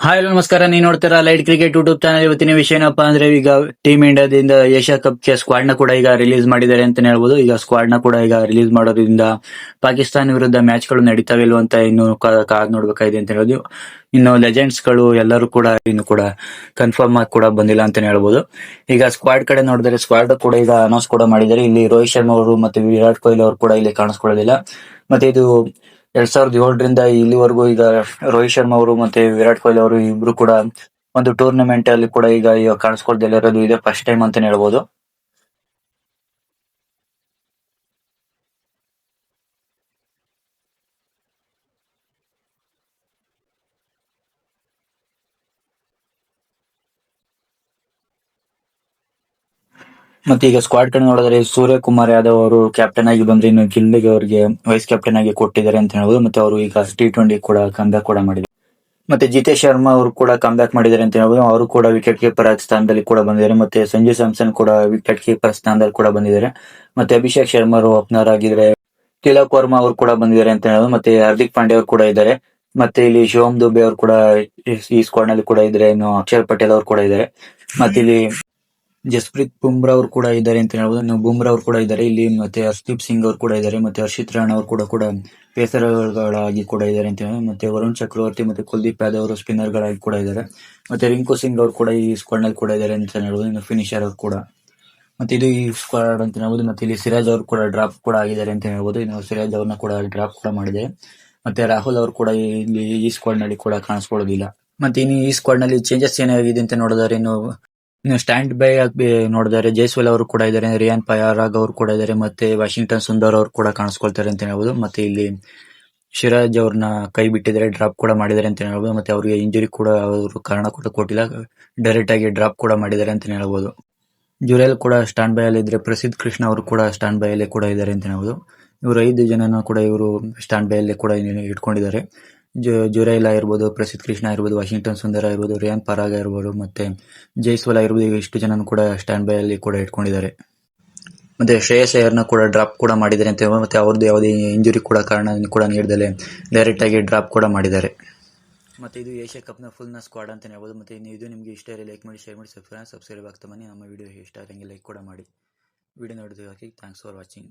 Hi ಎಲ್ಲ ನಮಸ್ಕಾರ, ನೀವು ನೋಡ್ತೀರಾ ಲೈಟ್ ಕ್ರಿಕೆಟ್ ಯೂಟ್ಯೂಬ್ ಚಾನಲ್ ಇವತ್ತಿನ ವಿಷಯ ಏನಪ್ಪಾ ಅಂದ್ರೆ ಈಗ ಟೀಮ್ ಇಂಡಿಯಾದಿಂದ ಏಷ್ಯಾ ಕಪ್ಗೆ ಸ್ಕ್ವಾಡ್ನ ಕೂಡ ಈಗ ರಿಲೀಸ್ ಮಾಡಿದ್ದಾರೆ ಅಂತಾನೆ ಹೇಳ್ಬೋದು. ಈಗ ಸ್ಕ್ವಾಡ್ನ ಕೂಡ ಈಗ ರಿಲೀಸ್ ಮಾಡೋದ್ರಿಂದ ಪಾಕಿಸ್ತಾನ ವಿರುದ್ಧ ಮ್ಯಾಚ್ಗಳು ನಡೀತಾವೆ ಇಲ್ವ ಅಂತ ಇನ್ನು ಕಾದ್ ನೋಡ್ಬೇಕಾಗಿದೆ ಅಂತ ಹೇಳೋದು ಇನ್ನು ಲೆಜೆಂಡ್ಸ್ಗಳು ಎಲ್ಲರೂ ಕೂಡ ಇನ್ನು ಕೂಡ ಕನ್ಫರ್ಮ್ ಆಗಿ ಕೂಡ ಬಂದಿಲ್ಲ ಅಂತಾನೆ ಹೇಳ್ಬೋದು. ಈಗ ಸ್ಕ್ವಾಡ್ ಕಡೆ ನೋಡಿದ್ರೆ ಸ್ಕ್ವಾಡ್ ಕೂಡ ಈಗ ಅನೌನ್ಸ್ ಕೂಡ ಮಾಡಿದ್ದಾರೆ. ಇಲ್ಲಿ ರೋಹಿತ್ ಶರ್ಮಾ ಅವರು ಮತ್ತೆ ವಿರಾಟ್ ಕೊಹ್ಲಿ ಅವರು ಕೂಡ ಇಲ್ಲಿ ಕಾಣಿಸ್ಕೊಳ್ಳೋದಿಲ್ಲ. ಮತ್ತೆ ಇದು ಎರಡ್ ಸಾವಿರದ ಏಳರಿಂದ ಇಲ್ಲಿವರೆಗೂ ಈಗ ರೋಹಿತ್ ಶರ್ಮಾ ಅವರು ಮತ್ತೆ ವಿರಾಟ್ ಕೊಹ್ಲಿ ಅವರು ಇಬ್ರು ಕೂಡ ಒಂದು ಟೂರ್ನಮೆಂಟ್ ಅಲ್ಲಿ ಕೂಡ ಈಗ ಕಾಣಿಸ್ಕೊಳ್ದಲ್ಲ ಇರೋದು ಇದೆ ಫಸ್ಟ್ ಟೈಮ್ ಅಂತಾನೆ ಹೇಳ್ಬೋದು. ಮತ್ತೆ ಈಗ ಸ್ಕ್ವಾಡ್ ಕಡೆ ನೋಡಿದ್ರೆ ಸೂರ್ಯಕುಮಾರ್ ಯಾದವ್ ಅವರು ಕ್ಯಾಪ್ಟನ್ ಆಗಿ ಬಂದ್ರೆ ಇನ್ನು ಗಿಲ್ಗೆ ಅವರಿಗೆ ವೈಸ್ ಕ್ಯಾಪ್ಟನ್ ಆಗಿ ಕೊಟ್ಟಿದ್ದಾರೆ ಅಂತ ಹೇಳ್ಬೋದು. ಮತ್ತೆ ಅವರು ಈಗ ಟಿ ಟ್ವೆಂಟಿ ಕೂಡ ಕಂಬ್ಯಾಕ್ ಕೂಡ ಮಾಡಿದ್ದಾರೆ. ಮತ್ತೆ ಜಿತೇಶ್ ಶರ್ಮಾ ಅವರು ಕೂಡ ಕಂಬ್ಯಾಕ್ ಮಾಡಿದ್ದಾರೆ ಅಂತ ಹೇಳ್ಬೋದು. ಅವರು ಕೂಡ ವಿಕೆಟ್ ಕೀಪರ್ ಸ್ಥಾನದಲ್ಲಿ ಕೂಡ ಬಂದಿದ್ದಾರೆ. ಮತ್ತೆ ಸಂಜು ಸ್ಯಾಮ್ಸನ್ ಕೂಡ ವಿಕೆಟ್ ಕೀಪರ್ ಸ್ಥಾನದಲ್ಲಿ ಕೂಡ ಬಂದಿದ್ದಾರೆ. ಮತ್ತೆ ಅಭಿಷೇಕ್ ಶರ್ಮಾ ಅವರು ಓಪನರ್ ಆಗಿದ್ರೆ ತಿಲಕ್ ವರ್ಮಾ ಅವರು ಕೂಡ ಬಂದಿದ್ದಾರೆ ಅಂತ ಹೇಳ್ಬೋದು. ಮತ್ತೆ ಹಾರ್ದಿಕ್ ಪಾಂಡೆ ಅವರು ಕೂಡ ಇದ್ದಾರೆ. ಮತ್ತೆ ಇಲ್ಲಿ ಶಿವಮ್ ದುಬೆ ಅವರು ಕೂಡ ಈ- ಸ್ಕ್ವಾಡ್ನಲ್ಲಿ ಕೂಡ ಇದ್ದಾರೆ ಇನ್ನು ಅಕ್ಷರ್ ಪಟೇಲ್ ಅವರು ಕೂಡ ಇದ್ದಾರೆ. ಮತ್ತೆ ಇಲ್ಲಿ ಜಸ್ಪ್ರೀತ್ ಬುಮ್ರಾ ಅವರು ಕೂಡ ಇದ್ದಾರೆ ಅಂತ ಹೇಳ್ಬೋದು. ಇನ್ನು ಬುಮ್ರಾ ಅವರು ಕೂಡ ಇದ್ದಾರೆ. ಇಲ್ಲಿ ಮತ್ತೆ ಹರ್ಷದೀಪ್ ಸಿಂಗ್ ಅವರು ಕೂಡ ಇದ್ದಾರೆ. ಮತ್ತೆ ಹರ್ಷಿತ್ ರಾಣ ಅವರು ಕೂಡ ಕೂಡ ಪೇಸರ್ಗಳಾಗಿ ಕೂಡ ಇದ್ದಾರೆ ಅಂತ ಹೇಳ್ಬೋದು. ಮತ್ತೆ ವರುಣ್ ಚಕ್ರವರ್ತಿ ಮತ್ತೆ ಕುಲ್ದೀಪ್ ಯಾದವ್ ಅವರು ಸ್ಪಿನ್ನರ್ ಗಳಾಗಿ ಕೂಡ ಇದ್ದಾರೆ. ಮತ್ತೆ ರಿಂಕು ಸಿಂಗ್ ಅವರು ಕೂಡ ಈ ಸ್ಕ್ವಾಡ್ನಲ್ಲಿ ಕೂಡ ಇದ್ದಾರೆ ಅಂತ ಹೇಳ್ಬೋದು. ಇನ್ನು ಫಿನಿಶರ್ ಅವರು ಕೂಡ. ಮತ್ತೆ ಇದು ಈ ಸ್ಕ್ವಾಡ್ ಅಂತ ಹೇಳ್ಬೋದು. ಮತ್ತೆ ಇಲ್ಲಿ ಸಿರಾಜ್ ಅವರು ಕೂಡ ಡ್ರಾಪ್ ಕೂಡ ಆಗಿದ್ದಾರೆ ಅಂತ ಹೇಳ್ಬೋದು. ಇನ್ನು ಸಿರಾಜ್ ಅವ್ರನ್ನ ಕೂಡ ಡ್ರಾಪ್ ಕೂಡ ಮಾಡಿದೆ. ಮತ್ತೆ ರಾಹುಲ್ ಅವರು ಕೂಡ ಇಲ್ಲಿ ಈ ಸ್ಕ್ವಾಡ್ನಲ್ಲಿ ಕೂಡ ಕಾಣಿಸ್ಕೊಳ್ಳೋದಿಲ್ಲ. ಮತ್ತೆ ಇನ್ನು ಈ ಸ್ಕ್ವಾಡ್ನಲ್ಲಿ ಚೇಂಜಸ್ ಏನಾಗಿದೆ ಅಂತ ನೋಡಿದ್ರೆ ಇನ್ನು ಸ್ಟ್ಯಾಂಡ್ ಬೈ ಆಗಿ ನೋಡಿದರೆ ಜೈಸ್ವಾಲ್ ಅವರು ಕೂಡ ಇದ್ದಾರೆ, ರಿಯಾನ್ ಪಯಾರಾಗ್ ಅವರು ಕೂಡ ಇದ್ದಾರೆ, ಮತ್ತೆ ವಾಷಿಂಗ್ಟನ್ ಸುಂದರ್ ಅವರು ಕೂಡ ಕಾಣಿಸ್ಕೊಳ್ತಾರೆ ಅಂತ ಹೇಳ್ಬೋದು. ಮತ್ತೆ ಇಲ್ಲಿ ಶಿರಾಜ್ ಅವ್ರನ್ನ ಕೈ ಬಿಟ್ಟಿದ್ದಾರೆ ಡ್ರಾಪ್ ಕೂಡ ಮಾಡಿದ್ದಾರೆ ಅಂತ ಹೇಳ್ಬೋದು. ಮತ್ತೆ ಅವರಿಗೆ ಇಂಜುರಿ ಕೂಡ ಅವರು ಕಾರಣ ಕೂಡ ಕೊಟ್ಟಿಲ್ಲ ಡೈರೆಕ್ಟ್ ಆಗಿ ಡ್ರಾಪ್ ಕೂಡ ಮಾಡಿದ್ದಾರೆ ಅಂತ ಹೇಳ್ಬೋದು. ಜುರೇಲ್ ಕೂಡ ಸ್ಟ್ಯಾಂಡ್ ಬೈ ಅಲ್ಲಿ ಇದ್ರೆ ಪ್ರಸಿದ್ಧ ಕೃಷ್ಣ ಅವರು ಕೂಡ ಸ್ಟ್ಯಾಂಡ್ ಬೈ ಅಲ್ಲಿ ಕೂಡ ಇದ್ದಾರೆ ಅಂತ ಹೇಳ್ಬೋದು. ಇವರು ಐದು ಜನನ ಕೂಡ ಇವರು ಸ್ಟ್ಯಾಂಡ್ ಬೈ ಅಲ್ಲಿ ಕೂಡ ಇಟ್ಕೊಂಡಿದ್ದಾರೆ. ಜುರೇಲ್ ಇರ್ಬೋದು, ಪ್ರಸಿದ್ಧ ಕೃಷ್ಣ ಇರ್ಬೋದು, ವಾಷಿಂಗ್ಟನ್ ಸುಂದರ ಇರ್ಬೋದು, ರಿಯಾನ್ ಪರಾಗ ಇರ್ಬೋದು ಮತ್ತೆ ಜೈಸ್ವಾಲ್ ಇರ್ಬೋದು ಇಷ್ಟು ಜನನು ಕೂಡ ಸ್ಟ್ಯಾಂಡ್ ಬೈ ಅಲ್ಲಿ ಕೂಡ ಇಟ್ಕೊಂಡಿದ್ದಾರೆ. ಮತ್ತೆ ಶ್ರೇಯಸ್ ಅಯ್ಯರ್ನ ಕೂಡ ಡ್ರಾಪ್ ಕೂಡ ಮಾಡಿದ್ದಾರೆ ಅಂತ ಮತ್ತೆ ಅವ್ರದ್ದು ಯಾವುದೇ ಇಂಜುರಿ ಕೂಡ ಕಾರಣ ಕೂಡ ನೀಡದಲೆ ಡೈರೆಕ್ಟ್ ಆಗಿ ಡ್ರಾಪ್ ಕೂಡ ಮಾಡಿದ್ದಾರೆ. ಮತ್ತೆ ಇದು ಏಷ್ಯಾ ಕಪ್ನ ಫುಲ್ನ ಸ್ಕ್ವಾಡ್ ಅಂತ ಹೇಳ್ಬೋದು ಮತ್ತೆ ಇದು ನಿಮಗೆ ಇಷ್ಟ ಇರಲಿ ಲೈಕ್ ಮಾಡಿ ಶೇರ್ ಮಾಡಿ ಸಬ್ಸ್ಕ್ರೈಬ್ ಸಬ್ಸ್ಕ್ರೈಬ್ ಆಗ್ತಾ ಬನ್ನಿ ನಮ್ಮ ವಿಡಿಯೋ ಇಷ್ಟ ಆಗಂಗೆ ಲೈಕ್ ಕೂಡ ಮಾಡಿ. ವಿಡಿಯೋ ನೋಡೋದಕ್ಕೆ ಥ್ಯಾಂಕ್ಸ್ ಫಾರ್ ವಾಚಿಂಗ್